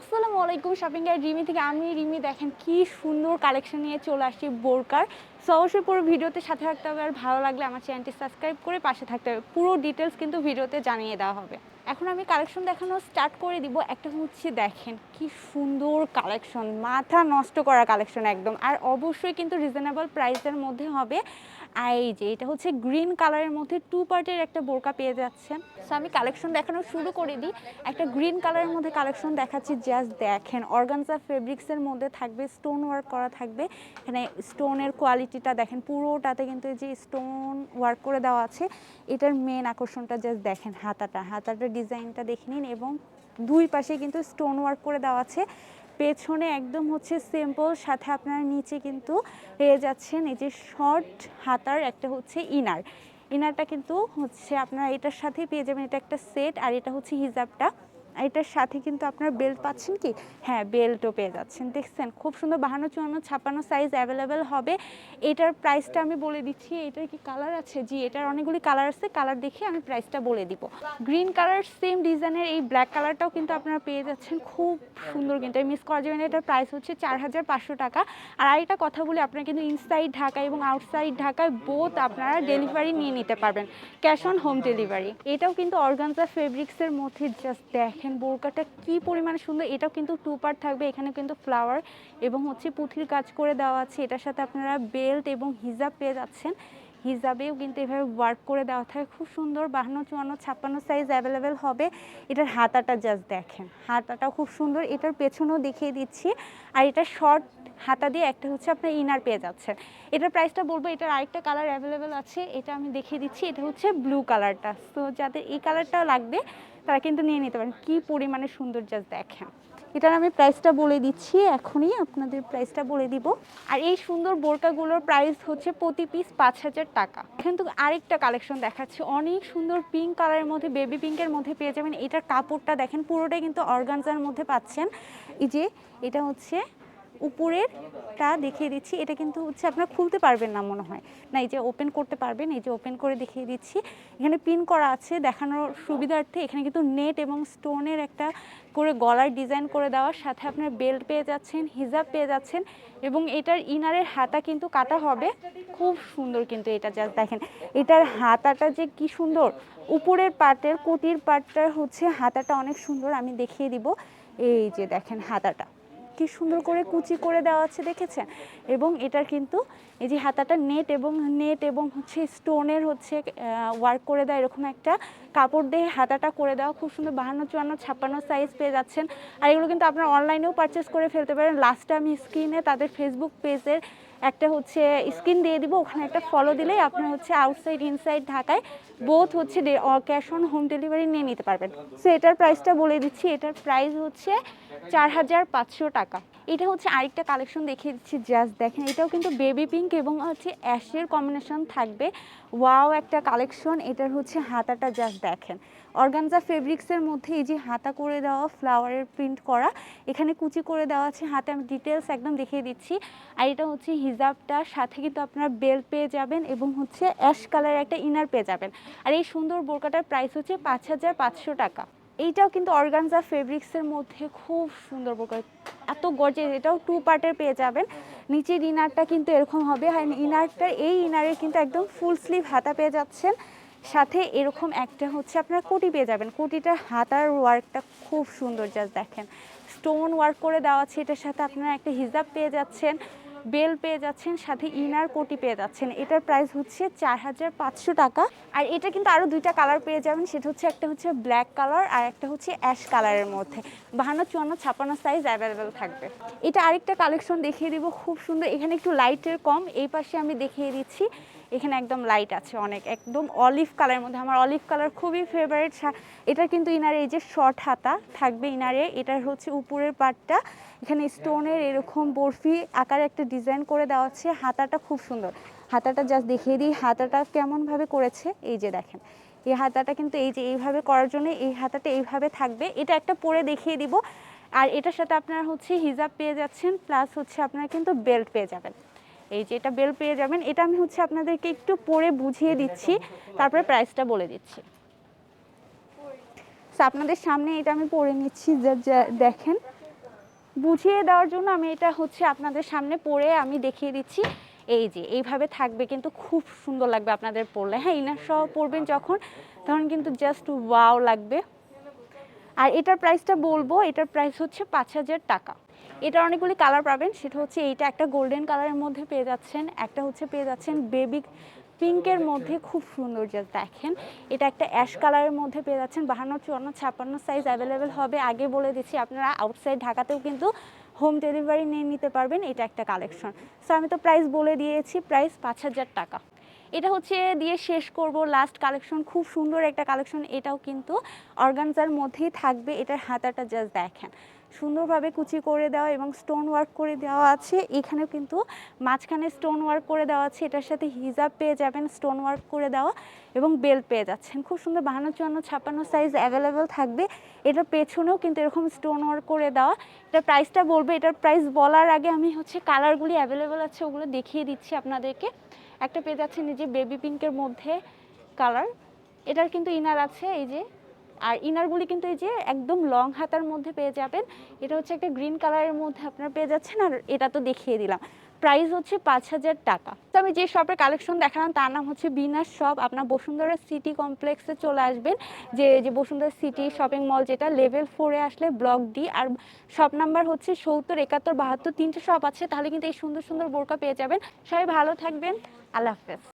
আসসালামু আলাইকুম shopping guide Rimi থেকে আমি। রিমি, দেখেন কি সুন্দর কালেকশন নিয়ে চলে আসছি বোরকার। সো অবশ্যই পুরো ভিডিওতে সাথে থাকতে হবে আর ভালো লাগলে আমার চ্যানেলটি সাবস্ক্রাইব করে পাশে থাকতে হবে। পুরো ডিটেলস কিন্তু ভিডিওতে জানিয়ে দেওয়া হবে। এখন আমি কালেকশন দেখানো স্টার্ট করে দিব। একটা হচ্ছে দেখেন, কি সুন্দর কালেকশন মাথা নষ্ট করা কালেকশন একদম। আর অবশ্যই কিন্তু রিজনেবল প্রাইসের মধ্যে হবে। এই যে, এটা হচ্ছে গ্রিন কালারের মধ্যে টু পার্টের একটা বোরকা পেয়ে যাচ্ছেন। সো আমি কালেকশন দেখানো শুরু করে দিই। একটা গ্রিন কালারের মধ্যে কালেকশন দেখাচ্ছি। জাস্ট দেখেন অর্গানজা ফেব্রিক্সের মধ্যে থাকবে স্টোন ওয়ার্ক করা থাকবে। এখানে স্টোনের কোয়ালিটিটা দেখেন, পুরোটাতে কিন্তু এই যে স্টোন ওয়ার্ক করে দেওয়া আছে, এটার মেন আকর্ষণটা জাস্ট দেখেন হাতাটা। হাতাটার ডিজাইনটা দেখে নিন এবং দুই পাশে কিন্তু স্টোন ওয়ার্ক করে দেওয়া আছে। পেছনে একদম হচ্ছে সিম্পল সাথে আপনার নিচে কিন্তু পেয়ে যাচ্ছেন এই যে শর্ট হাতার একটা হচ্ছে ইনার ইনারটা কিন্তু হচ্ছে আপনারা এটার সাথেই পেয়ে যাবেন, এটা একটা সেট আর এটা হচ্ছে হিজাবটা। এটার সাথে কিন্তু আপনার বেল্ট পাচ্ছেন কি? হ্যাঁ বেল্টও পেয়ে যাচ্ছেন। দেখছেন, খুব সুন্দর বাহান্ন, চুয়ান্ন ছাপ্পান্ন সাইজ অ্যাভেলেবেল হবে। এটার প্রাইসটা আমি বলে দিচ্ছি, এটার কি কালার আছে? জি, এটার অনেকগুলি কালার আছে। কালার দেখে আমি প্রাইসটা বলে দিব। গ্রিন কালার সেম ডিজাইনের এই ব্ল্যাক কালারটাও কিন্তু আপনারা পেয়ে যাচ্ছেন। খুব সুন্দর কিন্তু। মিস করা যাবে না এটার প্রাইস হচ্ছে চার হাজার পাঁচশো টাকা। আর আরেকটা কথা বলি, আপনারা কিন্তু ইনসাইড ঢাকা এবং আউটসাইড ঢাকায় বোথ আপনারা ডেলিভারি নিয়ে নিতে পারবেন। ক্যাশ অন হোম ডেলিভারি এটাও কিন্তু অর্গানজা ফেব্রিক্সের মধ্যে জাস্ট দেখেন বোরকাটা কি পরিমাণে সুন্দর, এটাও কিন্তু টু পার্ট থাকবে এখানে কিন্তু ফ্লাওয়ার এবং হচ্ছে পুঁথির কাজ করে দেওয়া আছে, এটার সাথে আপনারা বেল্ট এবং হিজাব পেয়ে যাচ্ছেন হিজাবেও কিন্তু এভাবে ওয়ার্ক করে দেওয়া থাকে, খুব সুন্দর, বাহান্ন, চুয়ান্ন, ছাপ্পান্ন সাইজ অ্যাভেলেবেল হবে, এটার হাতাটা জাস্ট দেখেন হাতাটা খুব সুন্দর, এটার পেছনেও দেখিয়ে দিচ্ছি, আর এটা শর্ট হাতা দিয়ে একটা হচ্ছে আপনার ইনার পেয়ে যাচ্ছেন। এটার প্রাইসটা বলব, এটার আরেকটা কালার অ্যাভেলেবেল আছে, এটা আমি দেখিয়ে দিচ্ছি, এটা হচ্ছে ব্লু কালারটা তো যাদের এই কালারটা লাগবে, তারা কিন্তু নিয়ে নিতে পারেন। কী পরিমাণে সুন্দর জাস্ট দেখেন। এটার আমি প্রাইসটা বলে দিচ্ছি, এখনই আপনাদের প্রাইসটা বলে দিব। আর এই সুন্দর বোরকাগুলোর প্রাইস হচ্ছে প্রতি পিস পাঁচ হাজার টাকা। কিন্তু আরেকটা কালেকশন দেখাচ্ছি, অনেক সুন্দর পিঙ্ক কালারের মধ্যে বেবি পিঙ্কের মধ্যে পেয়ে যাবেন। এটার কাপড়টা দেখেন, পুরোটাই কিন্তু অর্গানজার মধ্যে পাচ্ছেন। এই যে, এটা হচ্ছে উপরেরটা দেখিয়ে দিচ্ছি। এটা কিন্তু হচ্ছে আপনারা খুলতে পারবেন না মনে হয়। না, এই যে ওপেন করতে পারবেন, এই যে ওপেন করে দেখিয়ে দিচ্ছি। এখানে পিন করা আছে, দেখানোর সুবিধার্থে। এখানে কিন্তু নেট এবং স্টোনের একটা করে গলার ডিজাইন করে দেওয়ার। সাথে আপনার বেল্ট পেয়ে যাচ্ছেন হিজাব পেয়ে যাচ্ছেন এবং এটার ইনারের হাতা কিন্তু কাটা হবে। খুব সুন্দর কিন্তু এটা জাস্ট দেখেন। এটার হাতাটা যে কি সুন্দর। উপরের পার্টের কুটির পার্টটার হচ্ছে হাতাটা অনেক সুন্দর। আমি দেখিয়ে দিব। এই যে দেখেন হাতাটা। কি সুন্দর করে কুচি করে দেওয়া আছে দেখেছেন? এবং এটার কিন্তু এই যে হাতাটা নেট এবং নেট এবং হচ্ছে স্টোনের হচ্ছে ওয়ার্ক করে দেওয়া, এরকম একটা কাপড় দিয়ে হাতাটা করে দেওয়া, খুব সুন্দর বাহান্ন, চুয়ান্ন, ছাপ্পান্ন সাইজ পেয়ে যাচ্ছেন। আর এগুলো কিন্তু আপনারা অনলাইনেও পারচেস করে ফেলতে পারেন। লাস্টে আমি স্ক্রিনে তাদের ফেসবুক পেজের একটা হচ্ছে স্ক্রিন দিয়ে দিব, ওখানে একটা ফলো দিলেই আপনার হচ্ছে আউটসাইড ইনসাইড ঢাকায় বোথ হচ্ছে ক্যাশ অন হোম ডেলিভারি নিয়ে নিতে পারবেন। সো এটার প্রাইসটা বলে দিচ্ছি। এটার প্রাইস হচ্ছে চার হাজার পাঁচশো টাকা। এটা হচ্ছে আরেকটা কালেকশন দেখিয়ে দিচ্ছি জাস্ট দেখেন, এটাও কিন্তু বেবি পিঙ্ক এবং হচ্ছে অ্যাশের কম্বিনেশন থাকবে। ওয়াও একটা কালেকশন এটার হচ্ছে হাতাটা জাস্ট দেখেন। অর্গানজা ফেব্রিক্সের মধ্যে এই যে হাতা করে দেওয়া ফ্লাওয়ারের প্রিন্ট করা, এখানে কুচি করে দেওয়া আছে হাতে। আমি ডিটেলস একদম দেখিয়ে দিচ্ছি। আর এটা হচ্ছে হিজাবটা, সাথে কিন্তু আপনারা বেল্ট পেয়ে যাবেন এবং হচ্ছে অ্যাশ কালারের একটা ইনার পেয়ে যাবেন। আর এই সুন্দর বোরকাটার প্রাইস হচ্ছে পাঁচ হাজার পাঁচশো টাকা। এইটাও কিন্তু অর্গানজা ফেব্রিক্সের মধ্যে খুব সুন্দর বোরকা এত গর্জে এটাও টু পার্টের পেয়ে যাবেন। নিচের ইনারটা কিন্তু এরকম হবে, আর ইনারটা এই ইনারে কিন্তু একদম ফুল স্লিভ হাতা পেয়ে যাচ্ছেন। সাথে এরকম একটা হচ্ছে আপনার কোটি পেয়ে যাবেন। কোটিটার হাতার ওয়ার্কটা খুব সুন্দর জাস্ট দেখেন। স্টোন ওয়ার্ক করে দেওয়া আছে, এটার সাথে আপনারা একটা হিজাব পেয়ে যাচ্ছেন। বেল পেয়ে যাচ্ছেন, সাথে ইনার কোটি পেয়ে যাচ্ছেন। এটার প্রাইস হচ্ছে চার হাজার পাঁচশো টাকা। আর এটা কিন্তু আরও দুইটা কালার পেয়ে যাবেন, সেটা হচ্ছে একটা হচ্ছে ব্ল্যাক কালার আর একটা হচ্ছে অ্যাশ কালারের মধ্যে। বাহান্ন, চুয়ান্ন, ছাপ্পান্ন সাইজ অ্যাভেলেবেল থাকবে। এটা আরেকটা কালেকশন দেখিয়ে দিব, খুব সুন্দর। এখানে একটু লাইটের কম, এই পাশে আমি দেখিয়ে দিচ্ছি। এখানে একদম লাইট আছে অনেক, একদম অলিভ কালারের মধ্যে। আমার অলিভ কালার খুবই ফেভারিট এটা কিন্তু ইনারে এই যে শর্ট হাতা থাকবে ইনারে, এটার হচ্ছে উপরের পার্টটা এখানে স্টোনের এরকম বরফি আকারে একটা ডিজাইন করে দেওয়া আছে। হাতাটা খুব সুন্দর। হাতাটা জাস্ট দেখিয়ে দিই, হাতাটা কেমনভাবে করেছে? এই যে দেখেন। এই হাতাটা কিন্তু এই যে এইভাবে করার জন্য এই হাতাটা এইভাবে থাকবে। এটা একটা পরে দেখিয়ে দিব। আর এটার সাথে আপনারা হচ্ছে হিজাব পেয়ে যাচ্ছেন প্লাস হচ্ছে আপনারা কিন্তু বেল্ট পেয়ে যাবেন। এই যে এটা বেল পেয়ে যাবেন, এটা আমি হচ্ছে আপনাদেরকে একটু পরে বুঝিয়ে দিচ্ছি, তারপরে প্রাইসটা বলে দিচ্ছি। আপনাদের সামনে এটা আমি পরে নিচ্ছি, যা দেখেন। বুঝিয়ে দেওয়ার জন্য আমি এটা হচ্ছে আপনাদের সামনে পরে আমি দেখিয়ে দিচ্ছি। এই যে, এইভাবে থাকবে কিন্তু খুব সুন্দর লাগবে আপনাদের পরলে। হ্যাঁ ইনার সহ পরবেন যখন, তখন কিন্তু জাস্ট ওয়াও লাগবে। আর এটার প্রাইসটা বলব, এটার প্রাইস হচ্ছে পাঁচ হাজার টাকা। এটা অনেকগুলি কালার পাবেন, সেটা হচ্ছে এইটা একটা গোল্ডেন কালারের মধ্যে পেয়ে যাচ্ছেন, একটা হচ্ছে পেয়ে যাচ্ছেন বেবি পিঙ্কের মধ্যে, খুব সুন্দর জাস্ট দেখেন। এটা একটা অ্যাশ কালারের মধ্যে পেয়ে যাচ্ছেন, বাহান্ন, চুয়ান্ন, ছাপ্পান্ন সাইজ অ্যাভেলেবেল হবে। আগে বলে দিচ্ছি, আপনারা আউটসাইড ঢাকাতেও কিন্তু হোম ডেলিভারি নিয়ে নিতে পারবেন, এটা একটা কালেকশন সো আমি তো প্রাইস বলে দিয়েছি প্রাইস পাঁচ হাজার টাকা। এটা হচ্ছে দিয়ে শেষ করব লাস্ট কালেকশন খুব সুন্দর একটা কালেকশন এটাও কিন্তু অর্গানজার মধ্যেই থাকবে। এটার হাতাটা জাস্ট দেখেন। সুন্দরভাবে কুচি করে দেওয়া এবং স্টোন ওয়ার্ক করে দেওয়া আছে। এখানেও কিন্তু মাঝখানে স্টোন ওয়ার্ক করে দেওয়া আছে। এটার সাথে হিজাব পেয়ে যাবেন স্টোন ওয়ার্ক করে দেওয়া এবং বেল্ট পেয়ে যাচ্ছেন। খুব সুন্দর বাহান্ন, চুয়ান্ন, ছাপ্পান্ন সাইজ অ্যাভেলেবেল থাকবে। এটার পেছনেও কিন্তু এরকম স্টোন ওয়ার্ক করে দেওয়া। এটা প্রাইসটা বলবে। এটার প্রাইস বলার আগে আমি হচ্ছে কালারগুলি অ্যাভেলেবেল আছে, ওগুলো দেখিয়ে দিচ্ছি আপনাদেরকে। একটা পেজ আছে যে বেবি পিঙ্কের মধ্যে কালার এটার কিন্তু ইনার আছে এই যে আর ইনারগুলি কিন্তু এই যে একদম লং হাতার মধ্যে পেয়ে যাবেন, এটা হচ্ছে একটা গ্রিন কালারের মধ্যে আপনারা পেয়ে যাচ্ছেন, আর এটা তো দেখিয়ে দিলাম। প্রাইস হচ্ছে পাঁচ হাজার টাকা। তো আমি যে শপের কালেকশন দেখালাম, তার নাম হচ্ছে বিনাশ শপ আপনার বসুন্ধরা সিটি কমপ্লেক্সে চলে আসবেন, যে যে বসুন্ধরা সিটি শপিং মল যেটা লেভেল ফোরে আসলে ব্লক ডি আর শপ নাম্বার হচ্ছে সত্তর, একাত্তর, বাহাত্তর, তিনটে শপ আছে, তাহলে কিন্তু এই সুন্দর সুন্দর বোরকা পেয়ে যাবেন। সবাই ভালো থাকবেন, আল্লাহ হাফেজ।